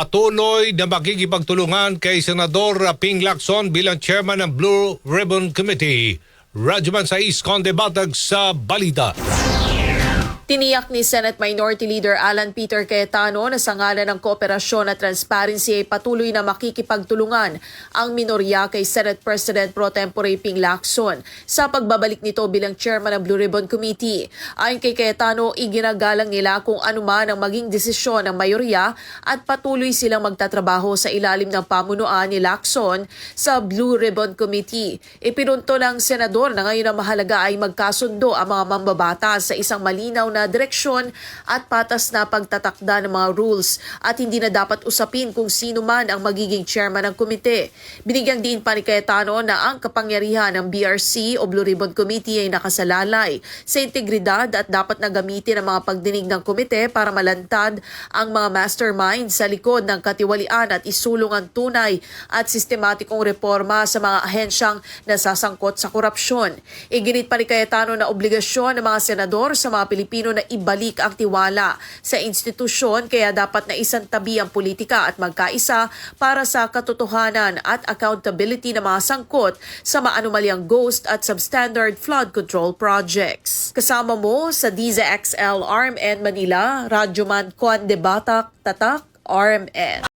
patuloy na makikipagtulungan kay Senador Ping Lacson bilang chairman ng Blue Ribbon Committee. Radyoman sa East Conde Batag sa Balita. Tiniyak ni Senate Minority Leader Alan Peter Cayetano na sa ngalan ng kooperasyon at transparency ay patuloy na makikipagtulungan ang minorya kay Senate President Pro Tempore Ping Lacson sa pagbabalik nito bilang chairman ng Blue Ribbon Committee. Ayon kay Cayetano, iginagalang nila kung anuman ang maging desisyon ng mayorya at patuloy silang magtatrabaho sa ilalim ng pamunuan ni Lacson sa Blue Ribbon Committee. Ipinunto ng senador na ngayon ang mahalaga ay magkasundo ang mga mambabata sa isang malinaw na direksyon at patas na pagtatakda ng mga rules at hindi na dapat usapin kung sino man ang magiging chairman ng komite. Binigyang din pa ni Cayetano na ang kapangyarihan ng BRC o Blue Ribbon Committee ay nakasalalay sa integridad at dapat na gamitin ang mga pagdinig ng komite para malantad ang mga mastermind sa likod ng katiwalian at isulong ang tunay at sistematikong reforma sa mga ahensyang nasasangkot sa korupsyon. Iginit pa ni Cayetano na obligasyon ng mga senador sa mga Pilipino na ibalik ang tiwala sa institusyon kaya dapat na isang tabi ang politika at magkaisa para sa katotohanan at accountability ng mga sangkot sa maanumalyang ghost at substandard flood control projects. Kasama mo sa DZXL RMN Manila, Radyoman Juan de Batak, Tatak, RMN.